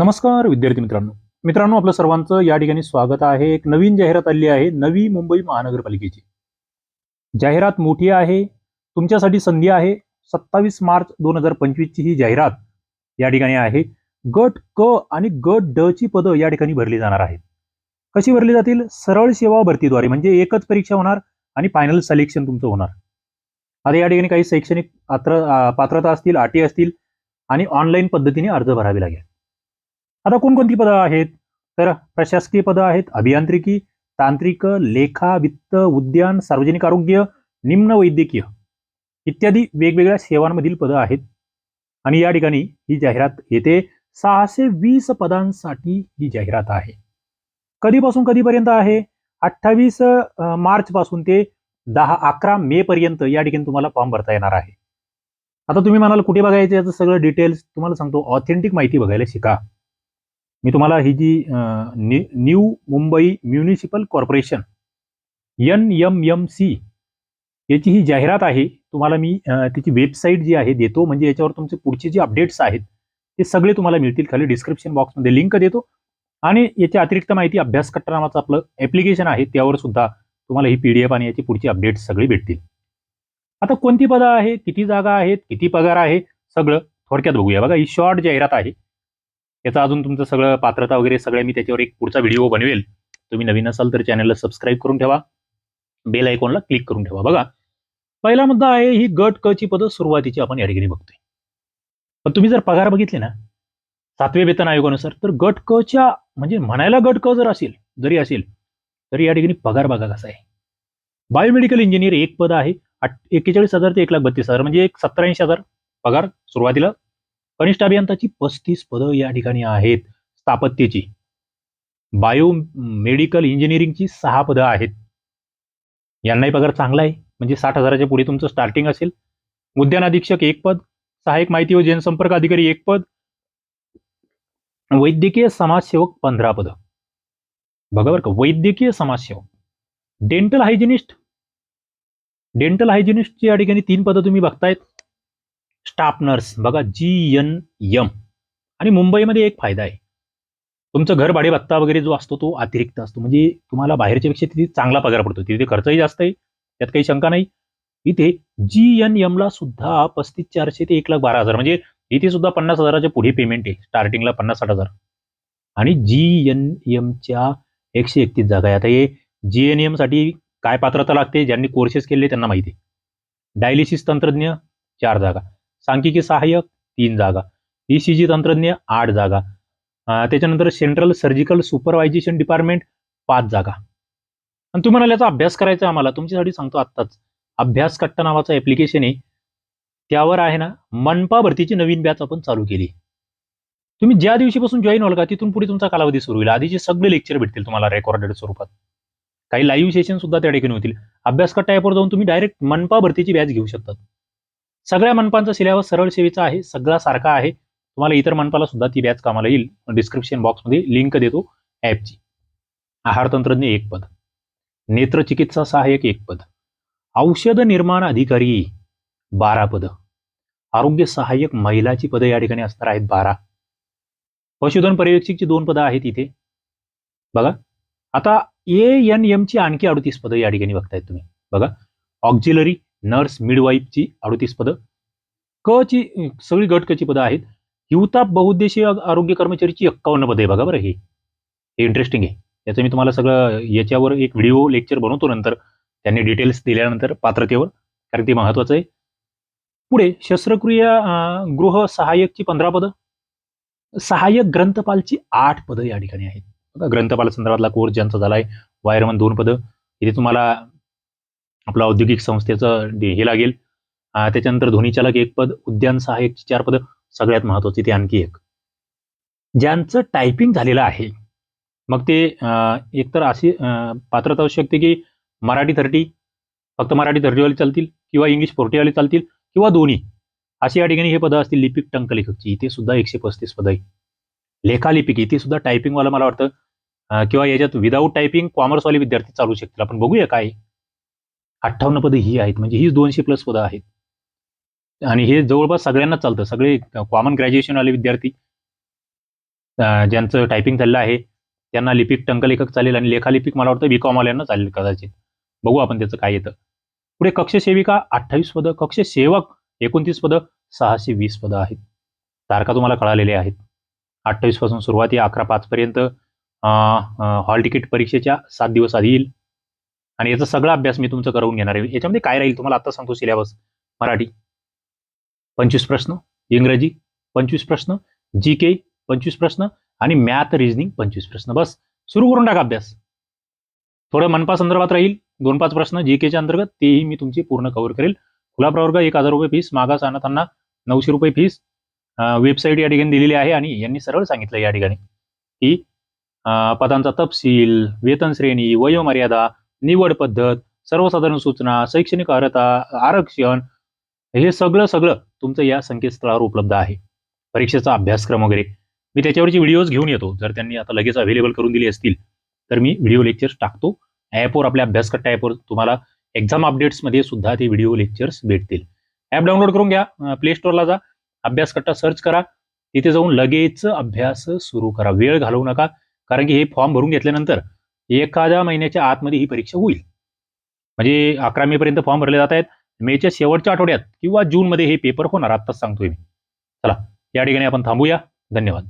नमस्कार विद्यार्थी मित्रांनो. मित्रांनो आपलं सर्वांचं या ठिकाणी स्वागत आहे. एक नवीन जाहिरात आली आहे नवी मुंबई महानगरपालिकेची. जाहिरात मोठी आहे तुमच्यासाठी संधी आहे. सत्तावीस मार्च दोन हजार पंचवीसची ही जाहिरात या ठिकाणी आहे. गट क आणि गट ड ची पदं या ठिकाणी भरली जाणार आहेत. कशी भरली जातील? सरळ सेवा भरतीद्वारे म्हणजे एकच परीक्षा होणार आणि फायनल सिलेक्शन तुमचं होणार. आता या ठिकाणी काही शैक्षणिक पात्र पात्रता असतील अटी असतील आणि ऑनलाईन पद्धतीने अर्ज भरावे लागेल. आता कोणकोणती पदं आहेत? तर प्रशासकीय पदं आहेत अभियांत्रिकी तांत्रिक लेखा वित्त उद्यान सार्वजनिक आरोग्य निम्न वैद्यकीय इत्यादी वेगवेगळ्या सेवांमधील पदं आहेत. आणि या ठिकाणी ही जाहिरात येते. सहाशे वीस पदांसाठी ही जाहिरात आहे. कधीपासून कधीपर्यंत आहे? अठ्ठावीस मार्च पासून ते दहा अकरा मे पर्यंत या ठिकाणी तुम्हाला फॉर्म भरता येणार आहे. आता तुम्ही म्हणाल कुठे बघायचं याचं सगळं डिटेल्स तुम्हाला सांगतो. ऑथेंटिक माहिती बघायला शिका. मी तुम्हाला ही जी New Mumbai municipal corporation N M M C याची ही जाहिरात आहे तुम्हाला मी त्याची वेबसाईट जी आहे देतो म्हणजे याच्यावर तुमचे पुढचे जे अपडेट्स आहेत ते सगळे तुम्हाला मिळतील. खाली डिस्क्रिप्शन बॉक्समध्ये लिंक देतो. आणि याची अतिरिक्त माहिती अभ्यास कट्टा नावाचं आपलं ॲप्लिकेशन आहे त्यावर सुद्धा तुम्हाला ही पी डी एफ आणि याची पुढची अपडेट्स सगळी भेटतील. आता कोणती पदं आहे किती जागा आहेत किती पगार आहे सगळं थोडक्यात बघूया. बघा ही शॉर्ट जाहिरात आहे. याचा अजून तुमचं सगळं पात्रता वगैरे सगळं मी त्याच्यावर एक पुढचा व्हिडिओ बनवेल. तुम्ही नवीन असाल तर चॅनलला सबस्क्राईब करून ठेवा. बेल आयकॉनला क्लिक करून ठेवा. बघा. पहिला मुद्दा आहे ही गट क ची पदं सुरुवातीची आपण या ठिकाणी बघतोय. पण तुम्ही जर पगार बघितले ना सातव्या वेतन आयोगानुसार तर गट क च्या म्हणजे म्हणायला गट क जर असेल जरी असेल तरी या ठिकाणी पगार बघा कसा आहे. बायोमेडिकल इंजिनियर एक पद आहे एक्केचाळीस हजार ते एक लाख बत्तीस हजार म्हणजे एक सत्तर ऐंशी हजार पगार सुरुवातीला कनिष्ठ अभियंताची पस्तीस पदं या ठिकाणी आहेत स्थापत्यची. बायो मेडिकल इंजिनिअरिंगची सहा पदं आहेत. यांनाही पगार चांगला आहे म्हणजे साठ हजाराच्या पुढे तुमचं स्टार्टिंग असेल. उद्यान अधीक्षक एक पद सहाय्यक माहिती व जनसंपर्क अधिकारी एक पद वैद्यकीय समाजसेवक पंधरा पदं. बघा बरं का वैद्यकीय समाजसेवक. डेंटल हायजिनिस्ट डेंटल हायजिनिस्टची या ठिकाणी तीन पदं तुम्ही बघतायत. स्टाफ नर्स बघा जी एन एम. आणि मुंबईमध्ये एक फायदा आहे. तुमचं घर भाडे भत्ता वगैरे जो असतो तो अतिरिक्त असतो. म्हणजे तुम्हाला बाहेरच्या पेक्षा तिथे चांगला पगार पडतो तिथे खर्चही जास्त आहे. त्यात काही शंका नाही. इथे जी एन यमला सुद्धा पस्तीस चारशे ते एक लाख बारा हजार. म्हणजे इथे सुद्धा पन्नास हजाराच्या पुढे पेमेंट आहे. स्टार्टिंगला पन्नास साठ हजार. आणि जी एन एमच्या एकशे एकतीस जागा आहे. आता हे जी एन एमसाठी काय पात्रता लागते? ज्यांनी कोर्सेस केले त्यांना माहिती आहे. डायलिसिस तंत्रज्ञ चार जागा. सांख्यिकी सहाय्यक तीन जागा. ईसीजी तंत्रज्ञ आठ जागा. त्याच्यानंतर सेंट्रल सर्जिकल सुपरवायझेशन डिपार्टमेंट पाच जागा. आणि तुम्ही म्हणाल याचा अभ्यास करायचा आम्हाला. तुमच्यासाठी सांगतो आत्ताच. अभ्यास कट्टा नावाचं ऍप्लिकेशन आहे. त्यावर आहे ना मनपा भरतीची नवीन बॅच आपण चालू केली. तुम्ही ज्या दिवशीपासून जॉईन व्हाल का तिथून पुढे तुमचा कालावधी सुरू होईल. आधीचे सगळे लेक्चर भेटतील तुम्हाला रेकॉर्डेड स्वरूपात. काही लाईव्ह सेशन सुद्धा त्या ठिकाणी होतील. अभ्यास कट्टा ॲपवर जाऊन तुम्ही डायरेक्ट मनपा भरतीची बॅच घेऊ शकतात. सगळ्या मनपांचा सिलेबस सरळ सेवेचा आहे सगळा सारखा आहे. तुम्हाला इतर मनपाला सुद्धा ती बॅच कामाला येईल. डिस्क्रिप्शन बॉक्समध्ये लिंक देतो ॲपची आहार तंत्रज्ञ एक पद. नेत्रचिकित्सा सहाय्यक एक पद. औषध निर्माण अधिकारी बारा पद. आरोग्य सहाय्यक महिलाची पदं या ठिकाणी असणार आहेत बारा. पशुधन पर्यवेक्षकची दोन पदं आहेत इथे. बघा. आता ए एन एमची आणखी अडतीस पदं या ठिकाणी बघतायत तुम्ही. बघा. ऑक्झिलरी नर्स मिडवाईफची अडतीस पदं. क ची सगळी गट कची पदं आहेत. हिवताप बहुउद्देशीय आरोग्य कर्मचारीची एक्कावन्न पदं आहे बघा बरं हे. हे इंटरेस्टिंग आहे. याचं मी तुम्हाला सगळं याच्यावर एक व्हिडिओ लेक्चर बनवतो नंतर. त्यांनी डिटेल्स दिल्यानंतर पात्रतेवर. कारण ते महत्वाचं आहे. पुढे शस्त्रक्रिया गृह सहाय्यकची पंधरा पदं. सहाय्यक ग्रंथपालची आठ पदं या ठिकाणी आहेत. ग्रंथपाल संदर्भातला कोर्स ज्यांचा झालाय वायरमन दोन पदं. इथे तुम्हाला आपला औद्योगिक संस्थेचं हे लागेल. त्याच्यानंतर ध्वनीचालक एक पद उद्यान सहाय्यकची चार पद सगळ्यात महत्वाची ते आणखी एक. ज्यांचं टायपिंग झालेलं आहे मग ते एकतर अशी पात्रता असू शकते की मराठी थर्टी फक्त मराठी थर्टीवाले चालतील किंवा इंग्लिश फोर्टीवाले चालतील किंवा दोन्ही अशी या ठिकाणी हे पदं असतील लिपिक टंकलेखकची. इथे सुद्धा एकशे पस्तीस पदं आहे लेखालिपिक इथे सुद्धा टायपिंगवाला मला वाटतं. किंवा याच्यात विदाऊट टायपिंग कॉमर्सवाले विद्यार्थी चालू शकतील. आपण बघूया काय अठ्ठावन्न पदं ही आहेत. म्हणजे ही दोनशे प्लस पदं आहेत. आणि हे जवळपास सगळ्यांनाच चालतं. सगळे कॉमन ग्रॅज्युएशन आले विद्यार्थी ज्यांचं टायपिंग चाललं आहे त्यांना लिपिक टंकलेखक चालेल आणि लेखालिपिक मला वाटतं बीकॉमवाल्यांना चालेल कदाचित. बघू आपण त्याचं काय येतं. पुढे कक्षसेविका अठ्ठावीस पदं कक्षसेवक एकोणतीस पदं सहाशे वीस पदं आहेत. तारखा तुम्हाला कळालेल्या आहेत. अठ्ठावीसपासून सुरुवात अकरा पाचपर्यंत हॉल तिकीट परीक्षेच्या सात दिवस आधी येईल. आणि याचा सगळा अभ्यास मी तुमचं करून घेणार आहे. याच्यामध्ये काय राहील तुम्हाला आता सांगतो सिलेबस? मराठी. पंचवीस प्रश्न. इंग्रजी. पंचवीस प्रश्न. जी के पंचवीस प्रश्न. आणि मॅथ रिजनिंग पंचवीस प्रश्न. बस. सुरू करून टाका अभ्यास. थोडं मनपा संदर्भात राहील. दोन पाच प्रश्न जी केच्या अंतर्गत. तेही मी तुमची पूर्ण कव्हर करेल. खुला प्रवर्ग एक हजार रुपये फीस मागास अनाथांना नऊशे रुपये फीस वेबसाईट या ठिकाणी दिलेली आहे आणि यांनी सरळ सांगितलं या ठिकाणी की पदांचा तपशील वेतन श्रेणी वयोमर्यादा निवड पद्धत सर्वसाधारण सूचना शैक्षणिक अर्हता आरक्षण हे सगळं सगळं तुमचं या संकेतस्थळावर उपलब्ध आहे. परीक्षेचा अभ्यासक्रम वगैरे. मी त्याच्यावरची व्हिडिओज घेऊन येतो. जर त्यांनी आता लगेच अवेलेबल करून दिली असतील तर मी व्हिडिओ लेक्चर्स टाकतो. ॲपवर आपल्या अभ्यासकट्टा ॲपवर तुम्हाला एक्झाम अपडेट्समध्ये सुद्धा ते व्हिडिओ लेक्चर्स भेटतील. ॲप डाउनलोड करून घ्या. प्ले स्टोअरला जा. अभ्यासकट्टा सर्च करा. तिथे जाऊन लगेच अभ्यास सुरू करा. वेळ घालवू नका. कारण की हे फॉर्म भरून घेतल्यानंतर एखाद्या महिन्याच्या आतमध्ये ही परीक्षा होईल. म्हणजे अकरा मे पर्यंत फॉर्म भरले जात आहेत. मेच्या शेवटच्या आठवड्यात किंवा जूनमध्ये हे पेपर होणार आत्ताच सांगतोय मी. चला या ठिकाणी आपण थांबूया. धन्यवाद.